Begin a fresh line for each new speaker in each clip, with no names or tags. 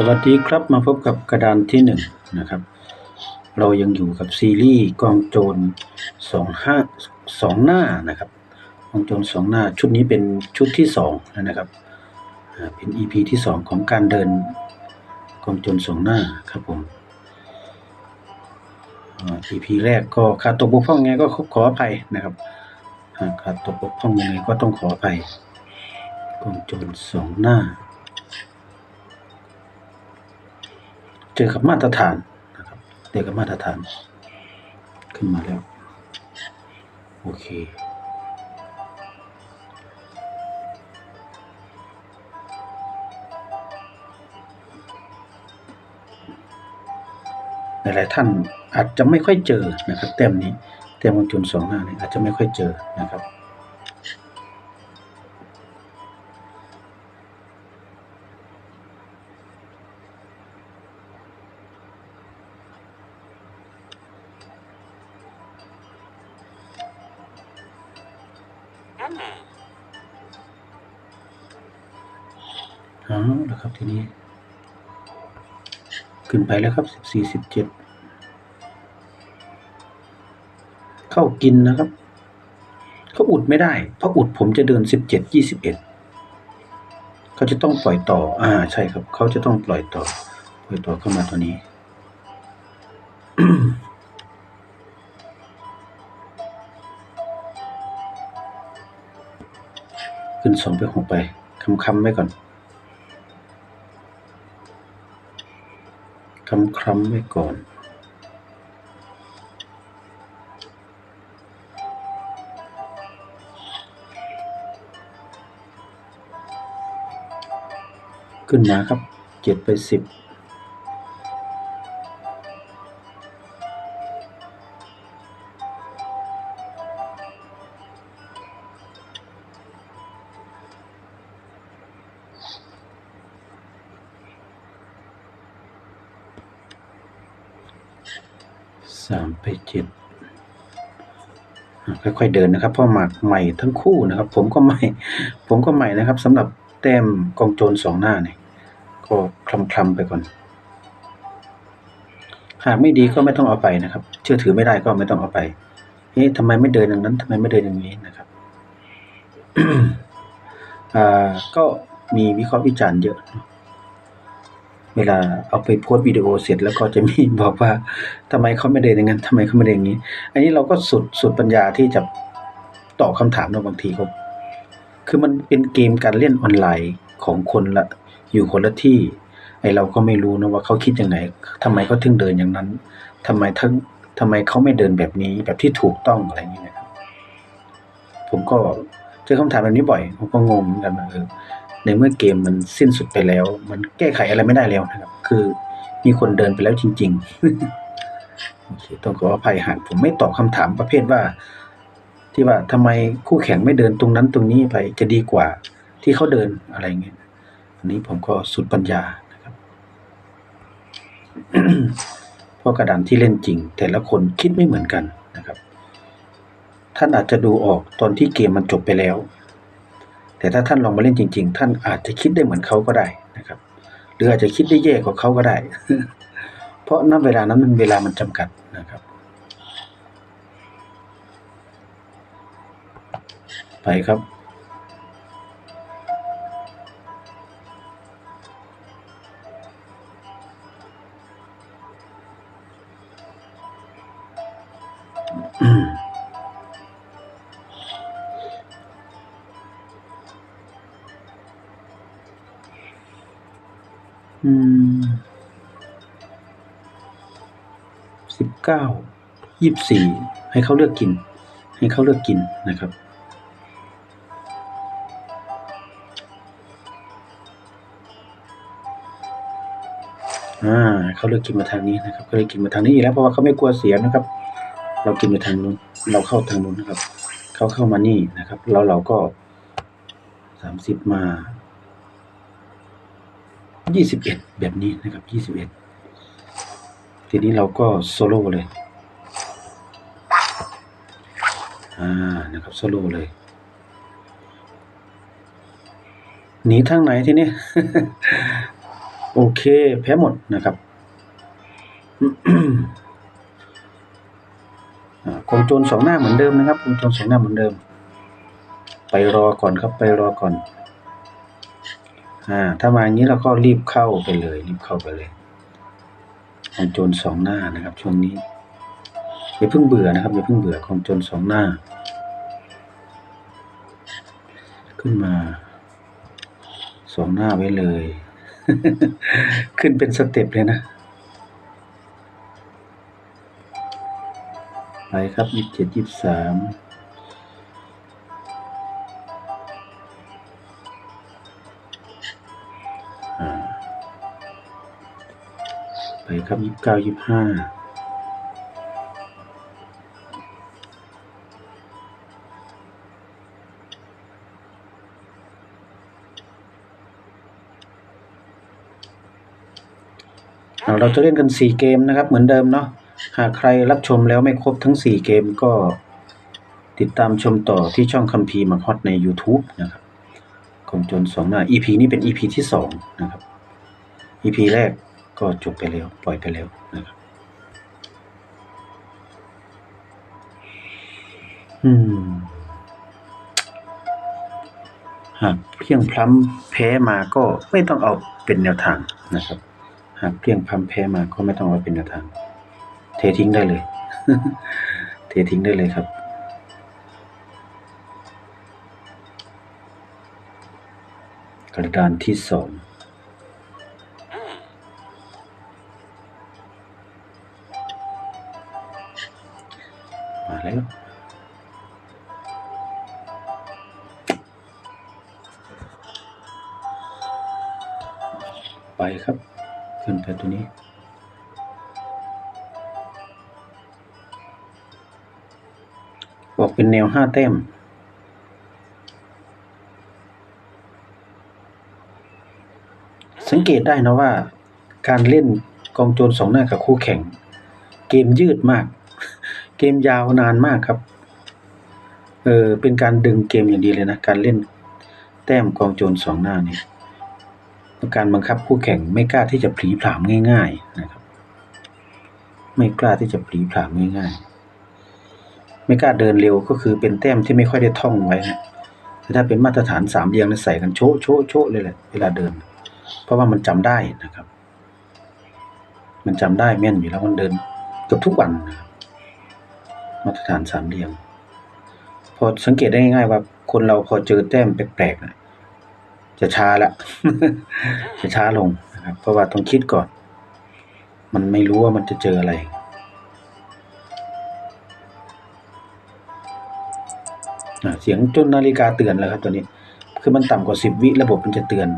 สวัสดีครับมาพบกับกระดานที่หนึ่งนะครับ เรายังอยู่กับซีรีส์กองโจรสองห้าสองหน้านะครับกองโจรสองหน้าชุดนี้เป็นชุดที่สองนะครับเป็น EP ที่สองของการเดินกองโจรสองหน้าครับผมอ่า EP แรกก็ขาดตกบกพร่องไงก็ขออภัยนะครับหากขาดตกบกพร่องยังไงก็ต้องขออภัยกองโจรสองหน้า เจอกับมาตรฐานนะครับเจอกับมาตรฐาน ขึ้นมาแล้ว โอเคหลายท่านอาจจะไม่ค่อยเจอนะครับ แต้มนี้ แต้มของจุนสองหน้าเนี่ยอาจจะไม่ค่อยเจอนะครับ อ๋อแล้วครับทีนี้ ขึ้นไปแล้วครับสิบสี่สิบเจ็ดเข้ากินนะครับเขาอุดไม่ได้เพราะอุดผมจะเดินสิบเจ็ดยี่สิบเอ็ดเขาจะต้องปล่อยต่อ อ่า ใช่ครับ เขาจะต้องปล่อยต่อ ปล่อยต่อเข้ามาตัวนี้ ขึ้นสองไปหกไปคำคำๆไว้ก่อนคำคำๆไว้ก่อน ขึ้นมาครับเจ็ดไปสิบ สามไปเจ็ดค่อยๆเดินนะครับเพราะหมากใหม่ทั้งคู่นะครับ ผมก็ใหม่ ผมก็ใหม่นะครับสำหรับแต้มกองโจรสองหน้าเนี่ยก็คลำๆไปก่อน หากไม่ดีก็ไม่ต้องเอาไปนะครับ เชื่อถือไม่ได้ก็ไม่ต้องเอาไปเฮ้ทำไมไม่เดินอย่างนั้นทำไมไม่เดินอย่างนี้นะครับอ่าก็มีวิเคราะห์วิจารณ์เยอะ เวลาเอาไปโพสต์วิดีโอเสร็จแล้วก็จะมีบอกว่าทำไมเขาไม่เดินอย่างนั้นทำไมเขาไม่เดินอย่างนี้ อันนี้เราก็สุดสุดปัญญาที่จะตอบคำถามเราบางทีครับคือมันเป็นเกมการเล่นออนไลน์ของคนละอยู่คนละที่ ไอเราก็ไม่รู้นะว่าเขาคิดยังไงทำไมเขาถึงเดินอย่างนั้นทำไมทั้งทำไมเขาไม่เดินแบบนี้แบบที่ถูกต้องอะไรอย่างนี้นะครับผมก็เจอคำถามแบบนี้บ่อยผมก็งงเหมือนกันว่าเออ ในเมื่อเกมมันสิ้นสุดไปแล้ว มันแก้ไขอะไรไม่ได้แล้วนะครับ คือมีคนเดินไปแล้วจริงๆโอเคต้องขออภัยหากผมไม่ตอบคำถามประเภทว่า ที่ว่าทำไมคู่แข่งไม่เดินตรงนั้นตรงนี้ไปจะดีกว่า ที่เขาเดินอะไรเงี้ยอันนี้ผมก็สุดปัญญานะครับเพราะกระดานที่เล่นจริง แต่ละคนคิดไม่เหมือนกันนะครับ ท่านอาจจะดูออกตอนที่เกมมันจบไปแล้ว แต่ถ้าท่านลองมาเล่นจริง ๆ ท่านอาจจะคิดได้เหมือนเขาก็ได้นะครับ หรืออาจจะคิดได้แย่กว่าเขาก็ได้ เพราะณเวลานั้นมันเวลามันจำกัดนะครับ ไปครับ สิบเก้ายี่สิบสี่ให้เขาเลือกกิน ให้เขาเลือกกินนะครับ อ่าเขาเลือกกินมาทางนี้นะครับก็เลยกินมาทางนี้อีกแล้วเพราะว่าเขาไม่กลัวเสียนะครับ เรากินไปทางนู้น เราเข้าทางนู้นนะครับ เขาเข้ามานี่นะครับแล้วเราก็สามสิบมายี่สิบเอ็ดแบบนี้นะครับยี่สิบเอ็ด ทีนี้เราก็โซโล่เลย อ่า นะครับโซโล่เลย หนีทางไหนทีนี้ โอเค แพ้หมดนะครับอ่ากองโจรสองหน้าเหมือนเดิมนะครับกองโจรสองหน้าเหมือนเดิม ไปรอก่อนครับ ไปรอก่อน อ่า ถ้ามาอย่างนี้เราก็รีบเข้าไปเลย รีบเข้าไปเลย โจรสองหน้านะครับ ช่วงนี้อย่าเพิ่งเบื่อนะครับอย่าเพิ่งเบื่อกองโจรสองหน้า ขึ้นมาสองหน้าไว้เลย ขึ้นเป็นสเต็ปเลยนะไปครับยี่สิบเจ็ดยี่สิบสาม ครับยี่สิบเก้ายี่สิบห้าเราจะเล่นกันสี่เกมนะครับ เหมือนเดิมเนาะหากใครรับชมแล้วไม่ครบทั้ง 4 เกมก็ติดตามชมต่อที่ช่องคัมภีร์มังฮอตใน YouTube นะครับกองจนสองหน้า EP นี้เป็น EP ที่ 2 นะครับ EP แรก ก็จบไปแล้ว ปล่อยไปแล้วนะครับอืมหากเพียงพล้ำแพ้มาก็ไม่ต้องเอาเป็นแนวทางนะครับ หากเพียงพล้ำแพ้มาก็ไม่ต้องเอาเป็นแนวทาง เททิ้งได้เลย เททิ้งได้เลยครับกระดานที่สอง แล้วไปครับ ขึ้นไปตัวนี้บอกเป็นแนวห้าแต้มสังเกตได้นะว่า การเล่นกองโจรสองหน้ากับคู่แข่ง เกมยืดมาก เกมยาวนานมากครับ เออเป็นการดึงเกมอย่างดีเลยนะ การเล่นแต้มกองโจรสองหน้านี่การบังคับคู่แข่งไม่กล้าที่จะผลีผลามง่าย ๆ นะครับ ไม่กล้าที่จะผลีผลามง่าย ๆ ไม่กล้าเดินเร็วก็คือเป็นแต้มที่ไม่ค่อยได้ท่องไว้นะแต่ถ้าเป็นมาตรฐานสามเรียงใส่กันโชะโชะโชะเลยแหละเวลาเดิน เพราะว่ามันจำได้นะครับ มันจำได้แม่นอยู่แล้วมันเดินเกือบทุกวันนะครับ มาตรฐานสามเรียงพอสังเกตได้ง่ายๆว่าคนเราพอเจอแต้มแปลกๆนะจะช้าละจะช้าลงนะครับ เพราะว่าต้องคิดก่อน มันไม่รู้ว่ามันจะเจออะไรเสียงจนนาฬิกาเตือนแล้วครับตัวนี้ คือมันต่ำกว่าสิบวิระบบมันจะเตือน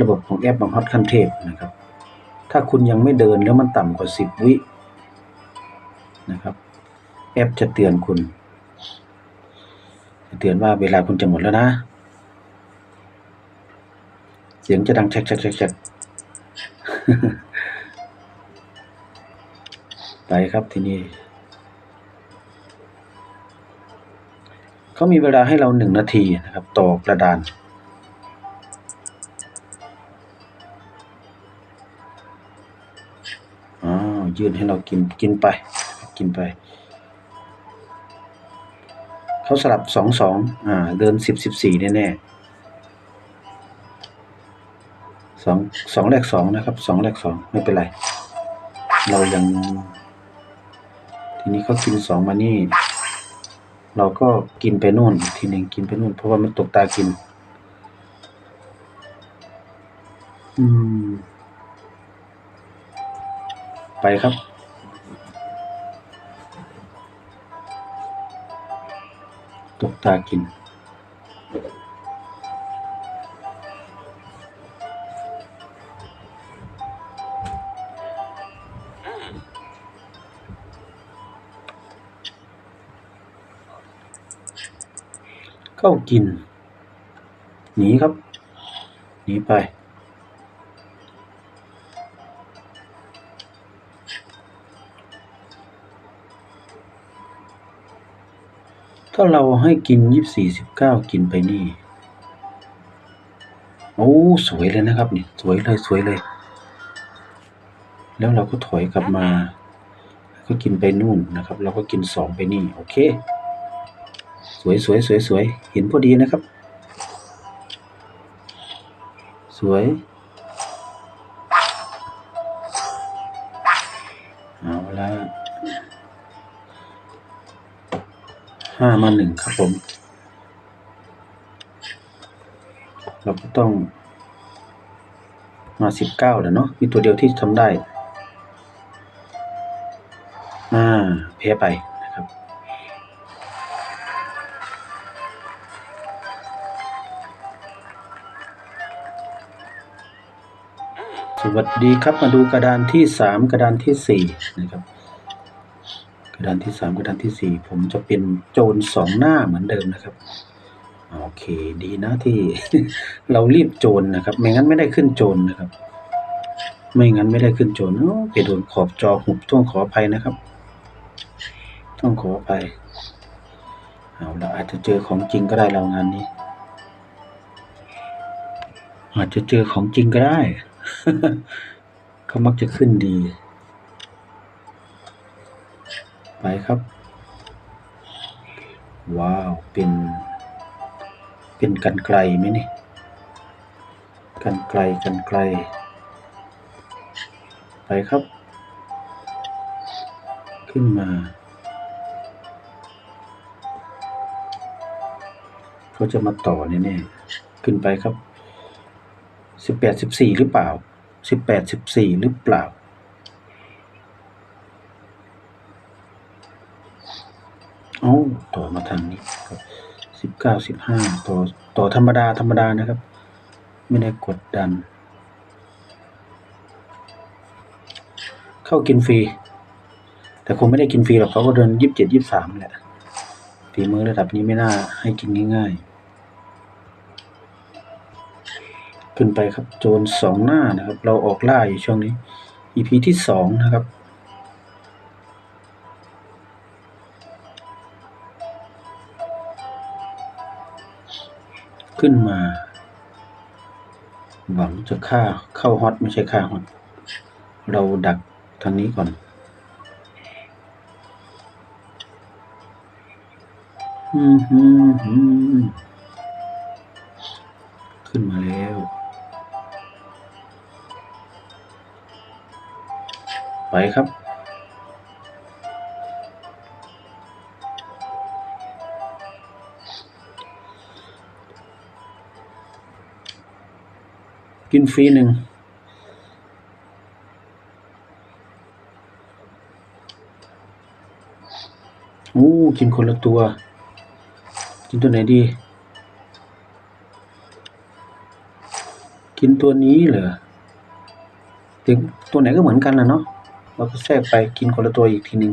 ระบบของแอปบางฮอตคันเทพนะครับ ถ้าคุณยังไม่เดินแล้วมันต่ำกว่าสิบวิ แอปจะเตือนคุณ เตือนว่าเวลาคุณจะหมดแล้วนะ เสียงจะดังแชกแชกแชกแชกไปครับที่นี่เขามีเวลาให้เราหนึ่งนาทีนะครับ ต่อกระดานอ๋อยื่นให้เรากินกินไป กินไป เขาสลับสองสองอ่า เดินสิบสิบสี่แน่ๆสองสองแรกสองนะครับสองแรกสองไม่เป็นไร เรายัง ทีนี้เขากินสองมานี่ เราก็กินไปนู่น ทีหนึ่งกินไปนู่น เพราะว่ามันตกตากิน อืม ไปครับ ตกตากิน เข้ากิน หนีครับ หนีไปาเราให้กินยี่สี่สิบเก้ากินไปนี่ โอ้ สวยเลยนะครับนี่ สวยเลยสวยเลย แล้วเราก็ถอยกลับมา ก็กินไปนู่นนะครับ เราก็กินสองไปนี่ โอเค สวยสวยสวยสวยเห็นพอดีนะครับ สวยเอาละ ห้ามาหนึ่งครับผม เราก็ต้องมาสิบเก้าแล้วเนาะ มีตัวเดียวที่ทำได้ อ่าแพ้ไปนะครับ สวัสดีครับ มาดูกระดานที่สามกระดานที่สี่นะครับ ระดานที่สามกระดานที่สี่ผมจะเป็นโจรสองหน้าเหมือนเดิมนะครับ โอเคดีนะที่ เรารีบโจรนะครับ ไม่งั้นไม่ได้ขึ้นโจรนะครับ ไม่งั้นไม่ได้ขึ้นโจรโอ้ไปโดนขอบจอหุบต้องขออภัยนะครับ ต้องขออภัยเอาอาจจะเจอของจริงก็ได้เรางานนี้ อาจจะเจอของจริงก็ได้เขามักจะขึ้นดี ไปครับ ว้าว เป็น เป็นกันไกลไหมนี่ กันไกลกันไกล ไปครับ ขึ้นมาเขาจะมาต่อแน่ๆขึ้นไปครับสิบแปดสิบสี่หรือเปล่าสิบแปดสิบสี่หรือเปล่า เอ้าต่อมาทางนี้ครับสิบเก้าสิบห้าต่อต่อธรรมดาธรรมดานะครับ ไม่ได้กดดัน เข้ากินฟรี แต่คงไม่ได้กินฟรีหรอกเขาก็เดินยี่สิบเจ็ดยี่สิบสามแหละฝีมือระดับนี้ไม่น่าให้กินง่าย ๆ ขึ้นไปครับโจรสองหน้านะครับ เราออกล่าอยู่ช่วงนี้ EP ที่สองนะครับ ขึ้นมา หวังจะฆ่าเข้าฮอตไม่ใช่ฆ่าฮอตเราดักทางนี้ก่อนอืมฮึมฮึมขึ้นมาแล้วไปครับ กินฟรีหนึ่งโอ้กินคนละตัว กินตัวไหนดี กินตัวนี้เหรอถึงตัวไหนก็เหมือนกันแหละเนาะเราก็แทรกไปกินคนละตัวอีกทีหนึ่ง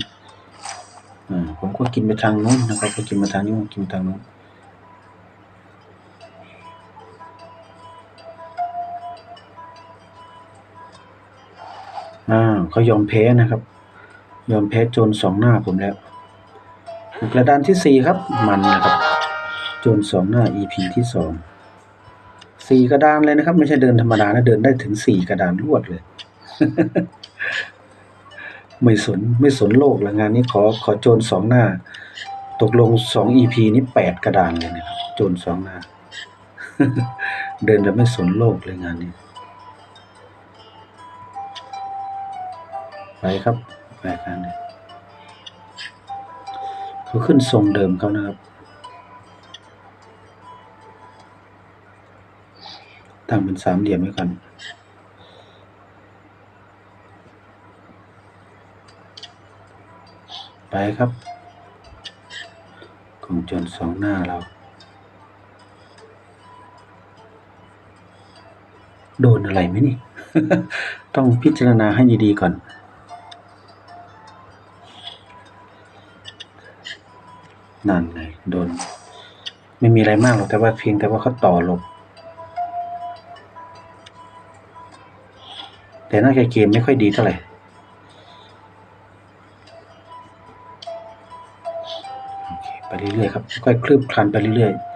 อ่าผมก็กินไปทางนู้นนะครับก็กินมาทางนี้ผมกินทางนู้น อ่าเขายอมแพ้นะครับ ยอมแพ้โจรสองหน้าผมแล้วกระดานที่สี่ครับ มันนะครับ โจรสองหน้า EP ที่สองสี่กระดานเลยนะครับ ไม่ใช่เดินธรรมดานะเดินได้ถึงสี่กระดานรวดเลย ไม่สนไม่สนโลกละงานนี้ขอขอโจรสองหน้า ตกลงสอง EP นี้แปดกระดานเลยนะครับ โจรสองหน้า เดินแบบไม่สนโลกเลยงานนี้ ไปครับไปกันเลยเขาขึ้นทรงเดิมเขานะครับ ตั้งเป็นสามเหลี่ยมไว้ก่อนไปครับของจนสองหน้าเรา โดนอะไรไหมนี่ ต้องพิจารณาให้ดีๆก่อน นั่นไงโดน ไม่มีอะไรมากหรอกแต่ว่าเพียงแต่ว่าเขาต่อหลบ แต่น่าจะเกมไม่ค่อยดีเท่าไหร่ไปเรื่อยๆครับค่อยคลืบคลานไปเรื่อยๆ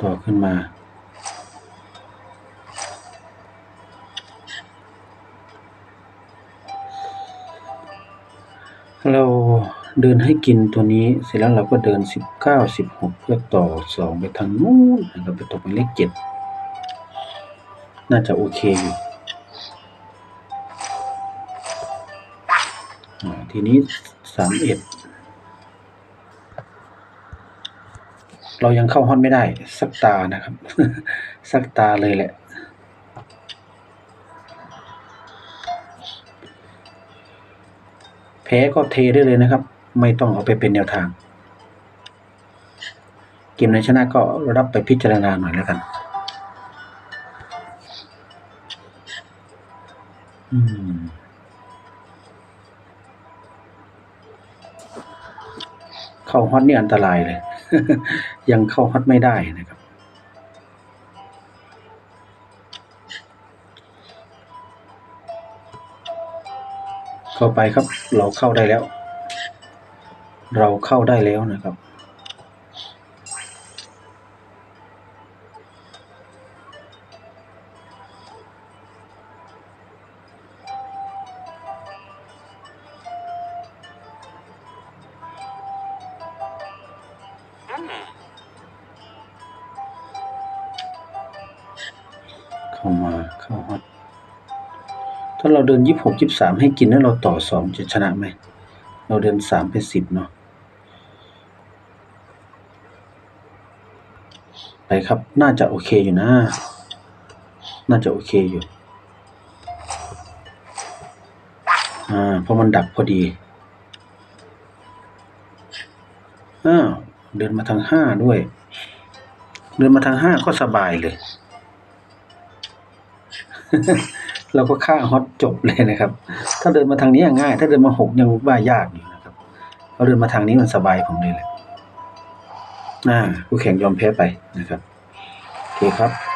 ต่อขึ้นมา เดินให้กินตัวนี้เสร็จแล้วเราก็เดินสิบเก้าสิบหกเพื่อต่อสองไปทางนู้นนะครับไปตกเป็นเลขเจ็ดน่าจะโอเคอยู่ทีนี้สามเอ็ดเรายังเข้าฮอตไม่ได้ สักตานะครับ สักตาเลยแหละแพ้ก็เทได้เลยนะครับ ไม่ต้องเอาไปเป็นแนวทาง เกมไหนชนะก็รับไปพิจารณาหน่อยแล้วกัน อืมเข้าฮอตนี่อันตรายเลย ยังเข้าฮอตไม่ได้นะครับ เข้าไปครับเราเข้าได้แล้ว เราเข้าได้แล้วนะครับ เข้ามาเข้าฮอตถ้าเราเดินยี่หกยี่สามให้กินแล้วเราต่อสองจะชนะไหม เราเดินสามเป็นสิบเนาะ ไปครับ น่าจะโอเคอยู่นะ น่าจะโอเคอยู่ อ่า เพราะมันดักพอดี อ้าว เดินมาทางห้าด้วย เดินมาทางห้าก็สบายเลย เราก็ฆ่าฮอตจบเลยนะครับ ถ้าเดินมาทางนี้ง่าย ถ้าเดินมาหกยังว่ายากอยู่นะครับ เราเดินมาทางนี้มันสบายผมเลยแหละ อ่าผู้แข่งยอมแพ้ไปนะครับ โอเคครับ